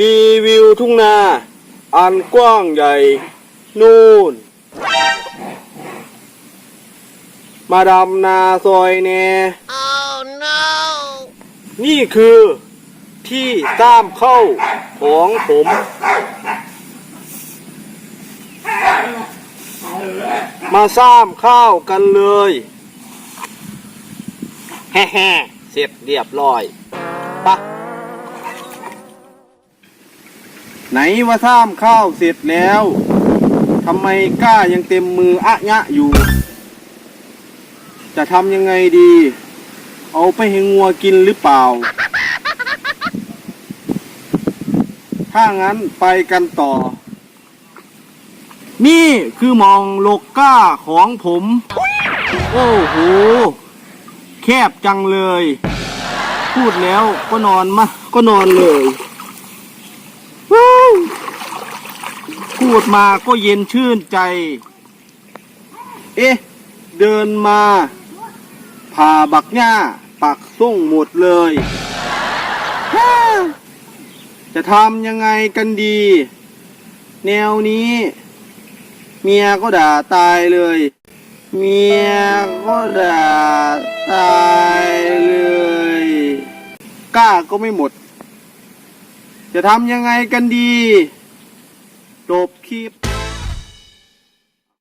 รีวิวทุ่งนา อันกว้างใหญ่ นู่น มาดำนาซอยแน่ Oh no! นี่คือที่ตามเข้าของผม มาซ้ามข้าวกันเลย แฮ่ๆเสร็จเรียบร้อยปะ ไหนว่าซ้ามข้าวเสร็จแล้วทำไมกล้ายังเต็มมืออะยะอยู่ จะทำยังไงดี เอาไปให้งัวกินหรือเปล่า ถ้างั้นไปกันต่อ นี่คือมองโลกก้าของผม โอ้โห แคบจังเลย พูดแล้วก็นอนมา ก็นอนเลยวู้ พูดมาก็เย็นชื่นใจ เอ๊ะ เดินมาผ่าบักหญ้าปักส่งหมดเลย จะทำยังไงกันดี แนวนี้ เมียก็ด่าตายเลย เมียก็ด่าตายเลยกล้าก็ไม่หมด จะทำยังไงกันดี Stop, keep.